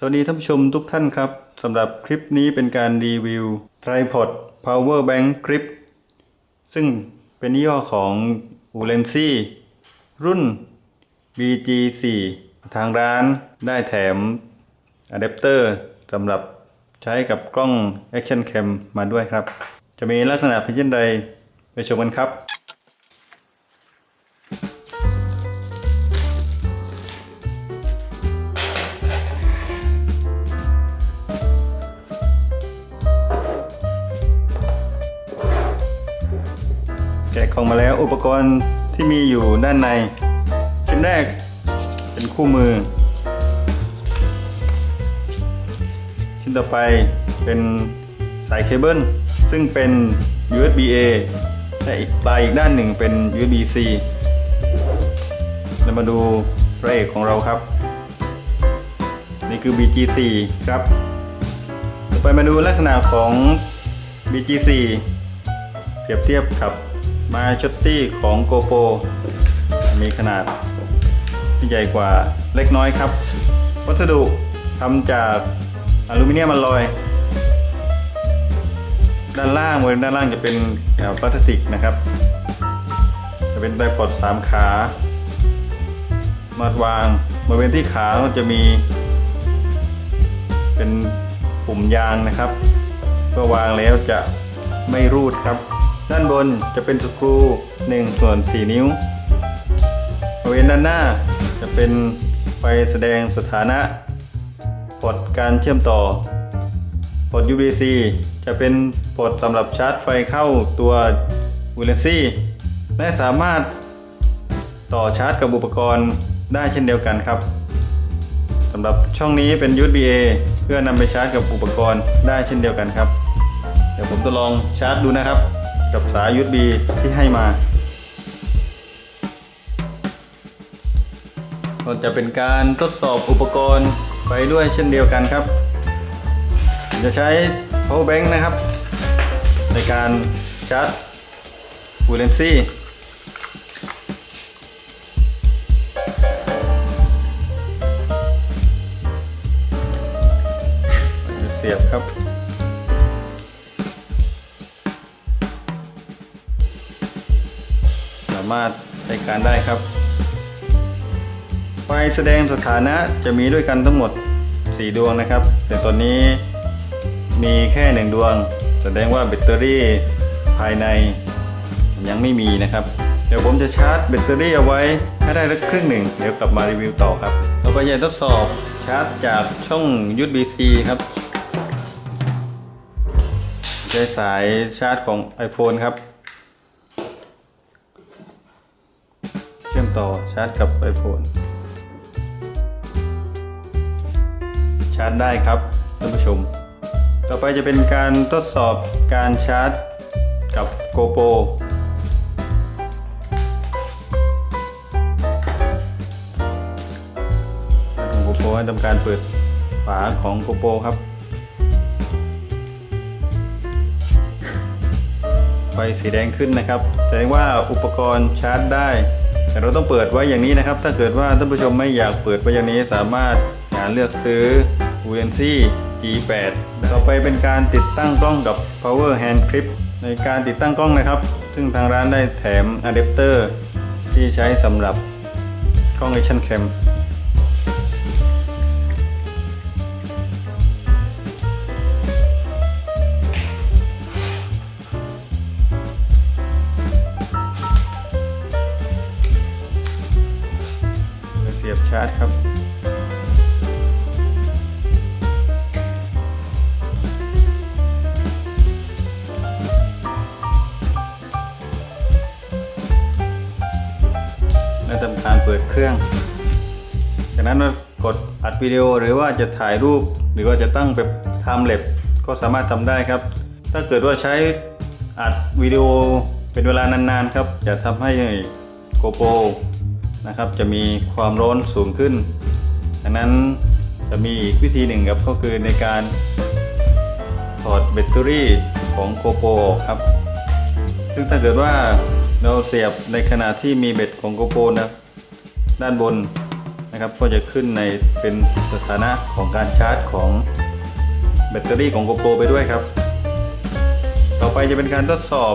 สวัสดีท่านผู้ชมทุกท่านครับสำหรับคลิปนี้เป็นการรีวิว Tripod Power Bank Grip ซึ่งเป็นยี่ห้อของ u l e n c y รุ่น BG4 ทางร้านได้แถมอะแดปเตอร์สำหรับใช้กับกล้อง Action Cam มาด้วยครับ จะมีลักษณะเป็นเช่นใดไปชมกันครับ กล่องมาแล้วอุปกรณ์ที่มีอยู่ด้านใน ชิ้นแรกเป็นคู่มือ ชิ้นต่อไปเป็นสายเคเบิลซึ่งเป็น USB A และอีกปลายอีกด้านหนึ่งเป็น USB C เรามาดูพระเอกของเราครับ นี่คือ BG4 ครับต่อไปมาดูลักษณะของ BG4 เปรียบเทียบกับ มาช o ตตี้ของ GoPro มีขนาดที่ใหญ่กว่าเล็กน้อยครับ วัสดุทำจากอลูมิเนียมอลลอยด้านล่างบริเวณด้านล่างจะเป็นเอ่อพลาสติกนะครับ จะเป็นไดปอดสามขา มาวางบริเวณที่ขาจะมี เป็นปุ่มยางนะครับ เมื่อวางแล้วจะไม่รูดครับ ด้านบนจะเป็นสกรู1ส่วน4นิ้วบริเวณด้านหน้าจะเป็นไฟแสดงสถานะพอร์ตการเชื่อมต่อพอร์ต USB-C จะเป็นพอร์ตสำหรับชาร์จไฟเข้าตัว u l e n c y และสามารถต่อชาร์จกับอุปกรณ์ได้เช่นเดียวกันครับสำหรับช่องนี้เป็น USB A เพื่อนำไปชาร์จกับอุปกรณ์ได้เช่นเดียวกันครับ เดี๋ยวผมจะลองชาร์จดูนะครับ กับสาย USB ที่ให้มาก็จะเป็นการทดสอบอุปกรณ์ไปด้วยเช่นเดียวกันครับ จะใช้ power bank นะครับ ในการชาร์จ u l e n c y เสียบครับามารถใช้การได้ครับไฟแสดงสถานะจะมีด้วยกันทั้งหมด 4 ดวงนะครับ แต่ตอนนี้มีแค่หนึ่งดวง แสดงว่าแบตเตอรี่ภายในยังไม่มีนะครับ เดี๋ยวผมจะชาร์จแบตเตอรี่เอาไว้ให้ได้สักครึ่งหนึ่ง เดี๋ยวกลับมารีวิวต่อครับต่อไปจะทดสอบชาร์จจากช่อง USB-C ครับใช้สายชาร์จของ iPhone ครับ ต่อชาร์จกับ iPhone ชาร์จได้ครับท่านผู้ชม ต่อไปจะเป็นการทดสอบการชาร์จกับ GoPro ของ GoPro ให้ทำการเปิดฝาของ GoPro ครับ ไฟสีแดงขึ้นนะครับ แสดงว่าอุปกรณ์ชาร์จได้ แต่เราต้องเปิดไว้อย่างนี้นะครับ ถ้าเกิดว่าท่านผู้ชมไม่อยากเปิดไว้อย่างนี้สามารถหาเลือกซื้อ u n c G8 ต่อไปเป็นการติดตั้งกล้องกับ Power Hand Clip ในการติดตั้งกล้องนะครับ ซึ่งทางร้านได้แถมอะแดปเตอร์ที่ใช้สำหรับกล้อง Action Cam าร์จครับและทำการเปิดเครื่อง จากนั้นเรากดอัดวิดีโอหรือว่าจะถ่ายรูป หรือว่าจะตั้งแบบไทม์เล็บก็สามารถทำได้ครับ ถ้าเกิดว่าใช้อัดวิดีโอเป็นเวลานานๆครับ จะทำให้ GoPro นะครับ จะมีความร้อนสูงขึ้นดังนั้นจะมีอีกวิธีหนึ่งครับก็คือในการถอดแบตเตอรี่ของ GoPro ออกครับ ซึ่งถ้าเกิดว่าเราเสียบในขณะที่มีเบ็ดของ GoPro นะด้านบนนะครับก็จะขึ้นในเป็นสถานะของการชาร์จของแบตเตอรี่ของ GoPro ไปด้วยครับ ต่อไปจะเป็นการทดสอบ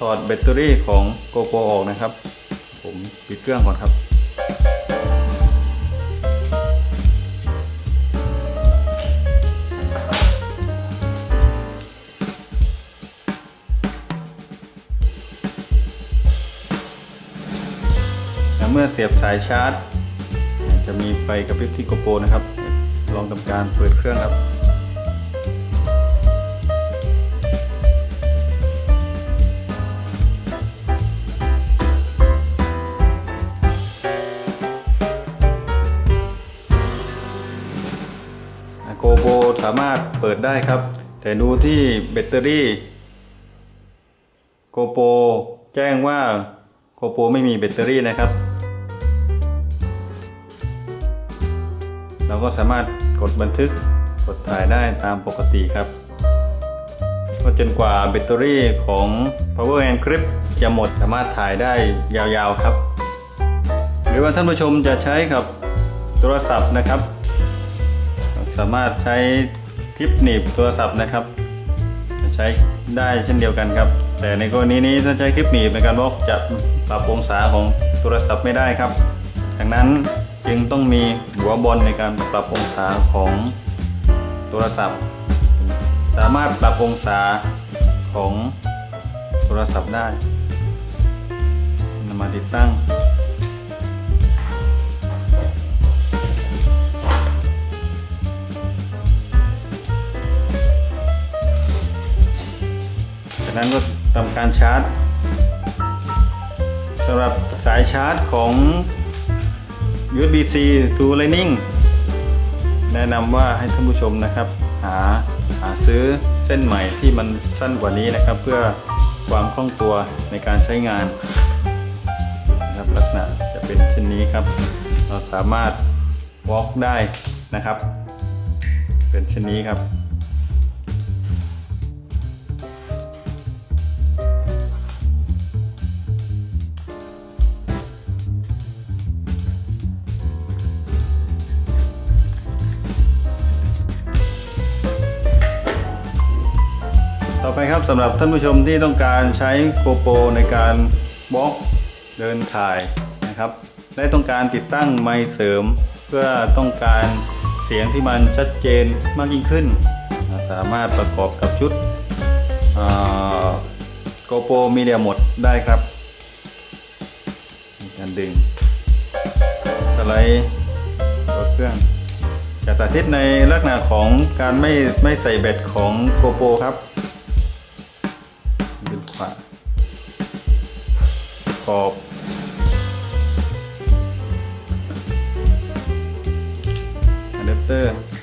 ถอดแบตเตอรี่ของ GoPro ออกนะครับ ผมปิดเครื่องก่อนครับและเมื่อเสียบสายชาร์จ จะมีไฟกระพริบที่ GoPro นะครับ ลองทำการเปิดเครื่องครับ โกโบสามารถเปิดได้ครับ แต่ดูที่แบตเตอรี่โกโปแจ้งว่าโกโปไม่มีแบตเตอรี่นะครับ เราก็สามารถกดบันทึกกดถ่ายได้ตามปกติครับ ก็จนกว่าแบตเตอรี่ของ Power and Grip จะหมดสามารถถ่ายได้ยาวๆครับ หรือว่าท่านผู้ชมจะใช้กับโทรศัพท์นะครับ สามารถใช้คลิปหนีบโทรศัพท์นะครับ ใช้ได้เช่นเดียวกันครับ แต่ในกรณีนี้ถ้าใช้คลิปหนีบในการบล็อกจะปรับองศาของโทรศัพท์ไม่ได้ครับดังนั้นจึงต้องมีหัวบอลในการปรับองศาของโทรศัพท์ สามารถปรับองศาของโทรศัพท์ได้นำมาติดตั้ง นั้นก็ทำการชาร์จสำหรับสายชาร์จของ USB-C to Lightning แนะนำว่าให้ท่านผู้ชมนะครับ หาหาซื้อเส้นใหม่ที่มันสั้นกว่านี้นะครับ เพื่อความคล่องตัวในการใช้งานนะครับลักษณะจะเป็นเช่นนี้ครับ เราสามารถ walk ได้นะครับ เป็นเช่นนี้ครับ ต่อไปครับสำหรับท่านผู้ชมที่ต้องการใช้โกโปรในการบล็อกเดินถ่ายนะครับและต้องการติดตั้งไมค์เสริม เพื่อต้องการเสียงที่มันชัดเจนมากยิ่งขึ้น สามารถประกอบกับชุดโกโปรมีเดียหมดได้ครับมีการดึงสไลด์ตัวเครื่องจะสาธิตในลักษณะของการไม่ไม่ใส่แบตของโกโปรครับ ขวาขอบอะแดปเตอร์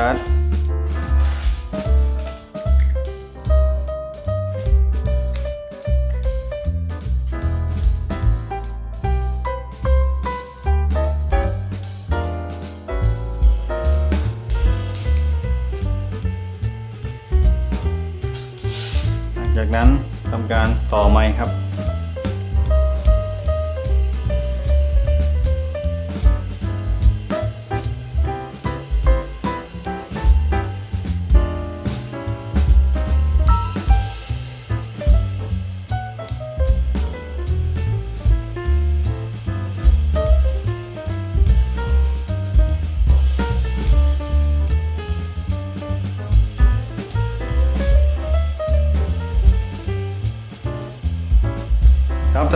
รอ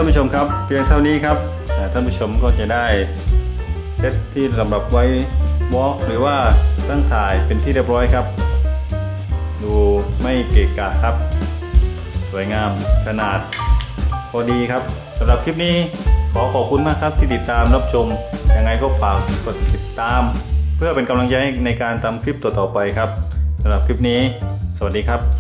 านผู้ชมครับ เพียงเท่านี้ครับท่านผู้ชมก็จะได้เซตที่สำหรับไว้วอล์กหรือว่าตั้งถ่ายเป็นที่เรียบร้อยครับ ดูไม่เกะกะครับ สวยงามขนาด พอดีครับสำหรับคลิปนี้ขอขอบคุณมากครับที่ติดตามรับชมยังไงก็ฝากกดติดตาม เพื่อเป็นกำลังใจในการทำคลิปต่อๆไปครับสำหรับคลิปนี้ สวัสดีครับ